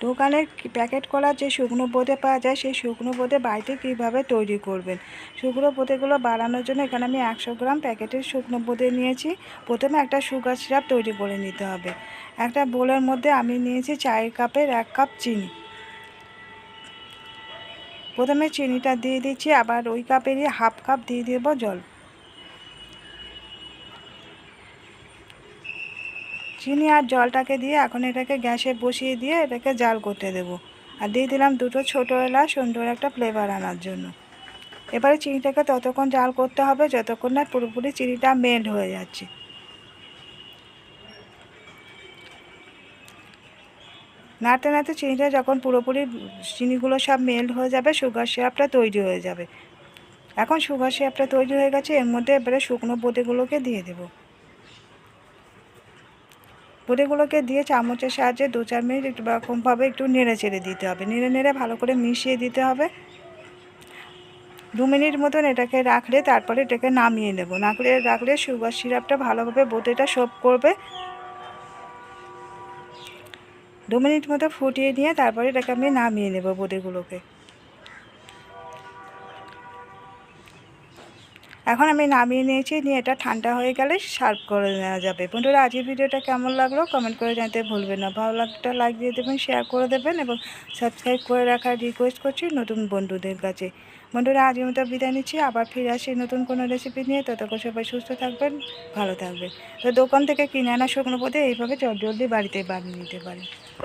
দোকানের প্যাকেট করা যে শুকনো বোঁদে পাওয়া যায়, সেই শুকনো বোঁদে বাড়িতে কীভাবে তৈরি করবেন? শুকনো বোঁদেগুলো বাড়ানোর জন্য এখানে আমি একশো গ্রাম প্যাকেটের শুকনো বোঁদে নিয়েছি। প্রথমে একটা সুগার সিরাপ তৈরি করে নিতে হবে। একটা বোলের মধ্যে আমি নিয়েছি চায়ের কাপের এক কাপ চিনি। প্রথমে চিনিটা দিয়ে দিচ্ছি, আবার ওই কাপেরই হাফ কাপ দিয়ে দেবো জল। চিনি আর জলটাকে দিয়ে এখন এটাকে গ্যাসে বসিয়ে দিয়ে এটাকে জাল করতে দেবো। আর দিয়ে দিলাম দুটো ছোটো এলাচ, সুন্দর একটা ফ্লেভার আনার জন্য। এবারে চিনিটাকে ততক্ষণ জাল করতে হবে যতক্ষণ না পুরোপুরি চিনিটা মেল্ট হয়ে যাচ্ছে। নাড়তে নাড়তে চিনিটা যখন পুরোপুরি চিনিগুলো সব মেল্ট হয়ে যাবে সুগার সিরাপটা তৈরি হয়ে যাবে। এখন সুগার সিরাপটা তৈরি হয়ে গেছে, এর মধ্যে এবারে শুকনো বোঁদেগুলোকে দিয়ে দেবো। বোঁদেগুলোকে দিয়ে চামচের সাহায্যে দু চার মিনিট একটু এরকমভাবে একটু নেড়ে চেড়ে দিতে হবে। নেড়ে নেড়ে ভালো করে মিশিয়ে দিতে হবে। দু মিনিট মতন এটাকে রাখলে তারপরে এটাকে নামিয়ে নেব। নাকলে রাখলে সুগার সিরাপটা ভালোভাবে বোঁদেটা সোপ করবে। দু মিনিট মতো ফুটিয়ে নিয়ে তারপরে এটাকে আমি নামিয়ে নেব বোঁদেগুলোকে এখন আমি নামিয়ে নিয়েছি, নিয়ে এটা ঠান্ডা হয়ে গেলে সার্ভ করে নেওয়া যাবে। বন্ধুরা, আজকের ভিডিওটা কেমন লাগল? কমেন্ট করে জানতে ভুলবেন না। ভালো লাগটা লাইক দিয়ে দেবেন, শেয়ার করে দেবেন এবং সাবস্ক্রাইব করে রাখার রিকোয়েস্ট করছি নতুন বন্ধুদের কাছে। বন্ধুরা, আজকের মতো বিদায় নিচ্ছি। আবার ফিরে আসি নতুন কোনো রেসিপি নিয়ে। ততক্ষণ সবাই সুস্থ থাকবেন, ভালো থাকবেন। তো দোকান থেকে কিনে আনা শুকনো পথে এইভাবে জল জলদি বাড়িতে বানিয়ে নিতে পারেন।